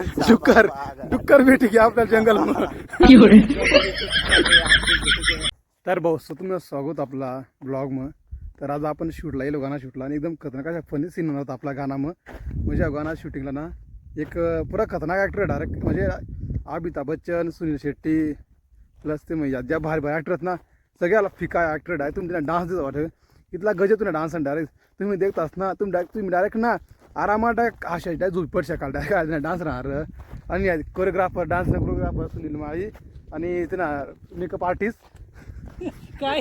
डुक्कर डुक्कर भेटी की आपल्या जंगल तर भाऊ सो तुम्ही स्वागत आपला ब्लॉग मग तर आज आपण शूटला येलो गाणं शूटला. आणि एकदम खतरनाक अशा फनी सीन होता आपला गाणं मग म्हणजे गाणं शूटिंगला ना एक पुरा खतरनाक ॲक्टर डायरेक्ट म्हणजे अमिताभ बच्चन सुनील शेट्टी प्लस ते म्हणजे ज्या भारी भारी ॲक्टर आहेत ना सगळ्याला फिका ॲक्टर आहे. तुम्ही त्यांना डान्स देता वाटत इथला गज तुम्ही डान्स डायरेक्ट तुम्ही देखतास ना तुम्ही डायरेक्ट तुम्ही डायरेक्ट ना आरामात डायरेक्ट अशा डायरेक्ट झुलपट शकाल डायरेक्ट डान्स राहणार. आणि choreographer dance choreographer Sunil Mali आणि ते ना मेकअप आर्टिस्ट काय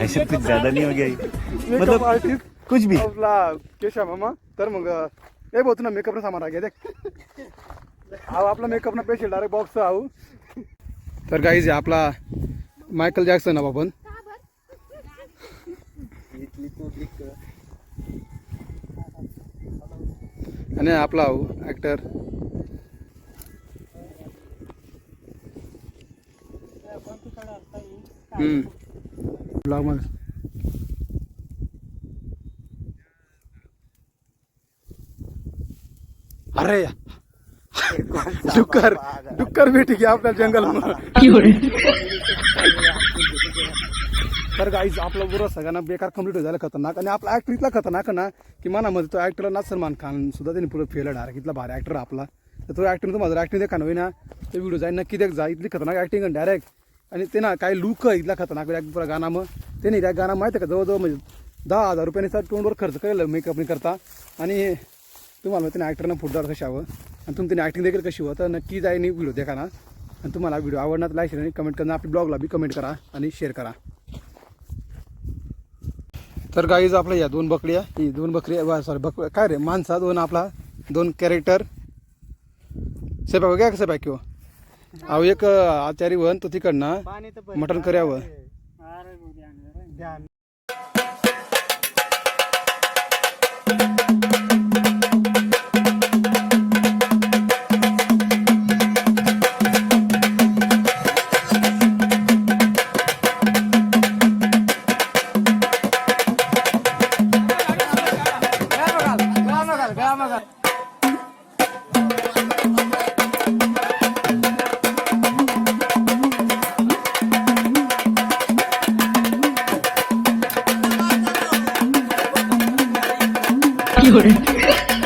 ऐसे कुछ ज्यादा नहीं हो गया ये? मेकअप मतलब आर्टिस्ट कुछ भी. आपला केशा मामा. तर मग ए भाऊ तुला मेकअप सामान राखे देख. आहो आपला मेकअप ना पेशल डायरेक्ट बॉक्स आहो तर काहीच आपला मायकल जॅक्सन हा आपण. आणि आपला ब्लॉगमध्ये अरे डुक्कर डुक्कर भेटी की आपल्या जंगल तर गाईज आपलं बरोबर सगळ्यांना बेकार कंप्लीट झाला खतरनाक. आणि आपला ऍक्टर इतला खतरनाक ना की मनामध्ये तो ऍक्टर ना सलमान खान सुद्धा त्यांनी पुढे फेल डायरेक्ट इथला भारी ऍक्टर आपला. तर तो ॲक्टिंग तो माझा ऍक्टिंग देखा नव्हे ना तो व्हिडिओ जाईल नक्की देख जा. इथली खतरनाक ऍक्टिंग डायरेक्ट आणि ते ना काही लुक इथला खतरनाक पुरा गाणं मग नाही त्या गाणं माहिती आहे का? जवळजवळ म्हणजे दहा हजार रुपयाने सर तोंडवर खर्च केलं मेकअप करता. आणि तुम्हाला त्याने ॲक्टरनं फुटदार कशी हवं. आणि तुम्ही त्याने ॲक्टिंग देखील कशी हवं. तर नक्की जाईन व्हिडिओ देखा ना. आणि तुम्हाला व्हिडिओ आवडणार लाईक शेअर आणि कमेंट करणं. आपल्या ब्लॉगला बी कमेंट करा आणि शेअर करा. तर गाईज आपल्या या दोन बकड्या ही दोन बकरी सॉरी बक काय रे माणसा दोन आपला दोन कॅरेक्टर सेपाक घ्या कसं पाय किंवा? अहो एक आचारी वन तो तिकडनं मटण कर्यावं 有人。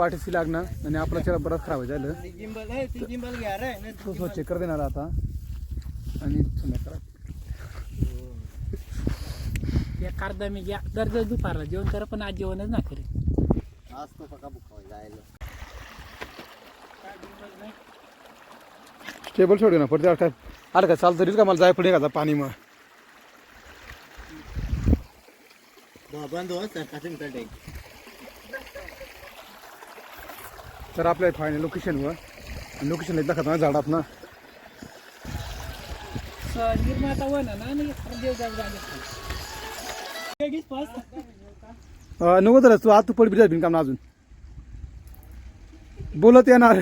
पाठीशी लागणार आणि आपला चेहरा बराच खराब झालं. ती तो स्वच्छ कर देणार आता. आणि या कार्दा मी घ्या. दर दर दुपारला जेवण करा पण आज जेवणच ना करे स्टेबल सोड ना पडते काय अरे का चालतं तरीच का मला जाय पडे का पाणी मग? तर आपल्या फायनल लोकेशनवर लोकेशन खतरनाक झाडात ना निर्माता वन ना नको तर तू आत तू पड बिजा बिनकाम अजून. बोलत येणार.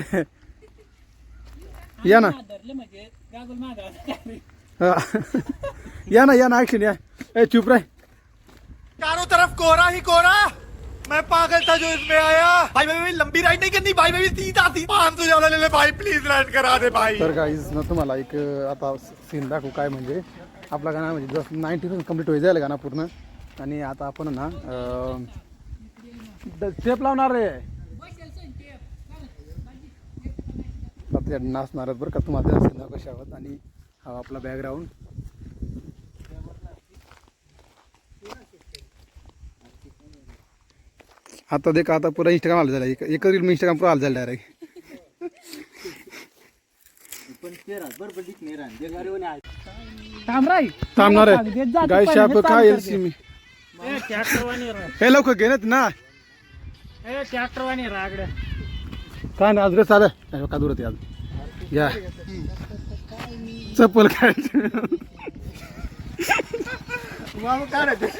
या ना. धरले म्हणजे गागुल मागा हा. या ना या ना ऍक्शन या. ए चुप रे चारों तरफ कोहरा ही कोहरा. मैं पागल था जो इसमें आया। भाई भाई भाई लंबी राइड नहीं करनी। भाई भाई सीधा सी पाँच सौ ज्यादा ले ले भाई प्लीज राइड करा दे भाई। तर काहीच ना तुम्हाला एक आता सीन दाखवू काय म्हणजे. आपला गाणं म्हणजे जस्ट नाईन्टी कंप्लीट होई जायला गाणं पूर्ण. आणि आता आपण ना टेप लावणार रे आता नाचणार बरं का तुम्हाला सीन कशा आहोत आणि हा आपला बॅकग्राऊंड आता देख आता पुरा इंस्टाग्राम आलं झालं. एक एक रील मी इंस्टाग्राम पुरा आलं झालं डायरेक्ट थांबणार आहे. गाय शाप काय मी. हे लवकर घे ना ना. ए ट्रॅक्टर वाणी रागड काय नाही आज रे चालेल का दूर आज? या. चप्पल काय काय